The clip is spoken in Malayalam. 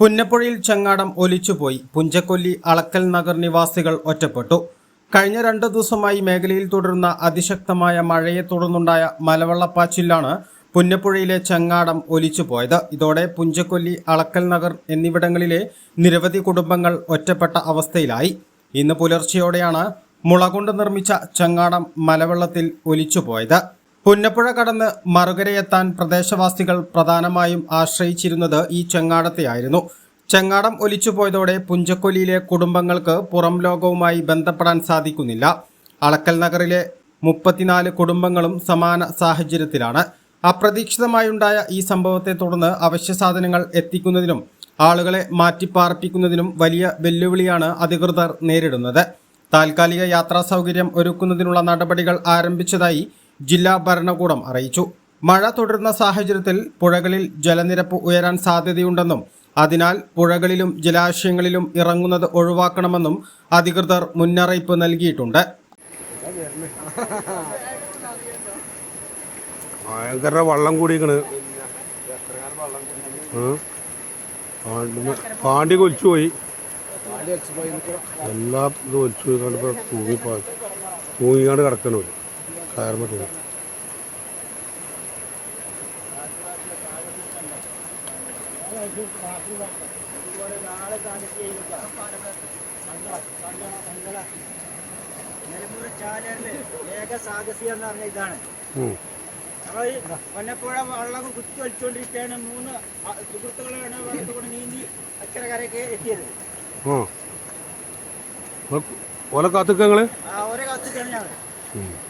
പുന്നപ്പുഴയിൽ ചങ്ങാടം ഒലിച്ചുപോയി. പുഞ്ചക്കൊല്ലി അളക്കൽ നഗർ നിവാസികൾ ഒറ്റപ്പെട്ടു. കഴിഞ്ഞ രണ്ടു ദിവസമായി മേഖലയിൽ തുടരുന്ന അതിശക്തമായ മഴയെ തുടർന്നുണ്ടായ മലവെള്ളപ്പാച്ചിലാണ് പുന്നപ്പുഴയിലെ ചങ്ങാടം ഒലിച്ചുപോയത്. ഇതോടെ പുഞ്ചക്കൊല്ലി അളക്കൽ നഗർ എന്നിവിടങ്ങളിലെ നിരവധി കുടുംബങ്ങൾ ഒറ്റപ്പെട്ട അവസ്ഥയിലായി. ഇന്ന് പുലർച്ചെയോടെയാണ് മുളകൊണ്ട് നിർമ്മിച്ച ചങ്ങാടം മലവെള്ളത്തിൽ ഒലിച്ചുപോയത്. പുന്നപ്പുഴ കടന്ന് മറുകരയെത്താൻ പ്രദേശവാസികൾ പ്രധാനമായും ആശ്രയിച്ചിരുന്നത് ഈ ചെങ്ങാടത്തെയായിരുന്നു. ചെങ്ങാടം ഒലിച്ചുപോയതോടെ പുഞ്ചക്കൊല്ലിയിലെ കുടുംബങ്ങൾക്ക് പുറം ലോകവുമായി ബന്ധപ്പെടാൻ സാധിക്കുന്നില്ല. അളക്കൽ നഗറിലെ മുപ്പത്തിനാല് കുടുംബങ്ങളും സമാന സാഹചര്യത്തിലാണ്. അപ്രതീക്ഷിതമായുണ്ടായ ഈ സംഭവത്തെ തുടർന്ന് അവശ്യ സാധനങ്ങൾ എത്തിക്കുന്നതിനും ആളുകളെ മാറ്റിപ്പാർപ്പിക്കുന്നതിനും വലിയ വെല്ലുവിളിയാണ് അധികൃതർ നേരിടുന്നത്. താൽക്കാലിക യാത്രാ സൗകര്യം ഒരുക്കുന്നതിനുള്ള നടപടികൾ ആരംഭിച്ചതായി ജില്ലാ ഭരണകൂടം അറിയിച്ചു. മഴ തുടരുന്ന സാഹചര്യത്തിൽ പുഴകളിൽ ജലനിരപ്പ് ഉയരാൻ സാധ്യതയുണ്ടെന്നും അതിനാൽ പുഴകളിലും ജലാശയങ്ങളിലും ഇറങ്ങുന്നത് ഒഴിവാക്കണമെന്നും അധികൃതർ മുന്നറിയിപ്പ് നൽകിയിട്ടുണ്ട്. ഭയങ്കര വള്ളം കൂടിക്കണ് പാണ്ടി കൊലിച്ചു പോയി. എല്ലാം ഇത് ഒലിച്ചു പോയി. കണ്ടപ്പോൾ തൂങ്ങിപ്പോ തൂങ്ങിക്കാണ്ട് കിടക്കണു ഏക സാഹസികം എന്ന് പറഞ്ഞ ഇതാണ് വെള്ളം കുത്തി ഒലിച്ചുകൊണ്ടിരിക്കുകയാണ് മൂന്ന് സുഹൃത്തുക്കളാണ് വെള്ളത്തിൽ നീന്തി അച്ഛന കരയ്ക്ക് എത്തിയത് ഓലെ കാത്തുക്കങ്ങൾ ആ ഓരോ കാത്തുക്കാണ് ഞങ്ങൾ ഒഴുകി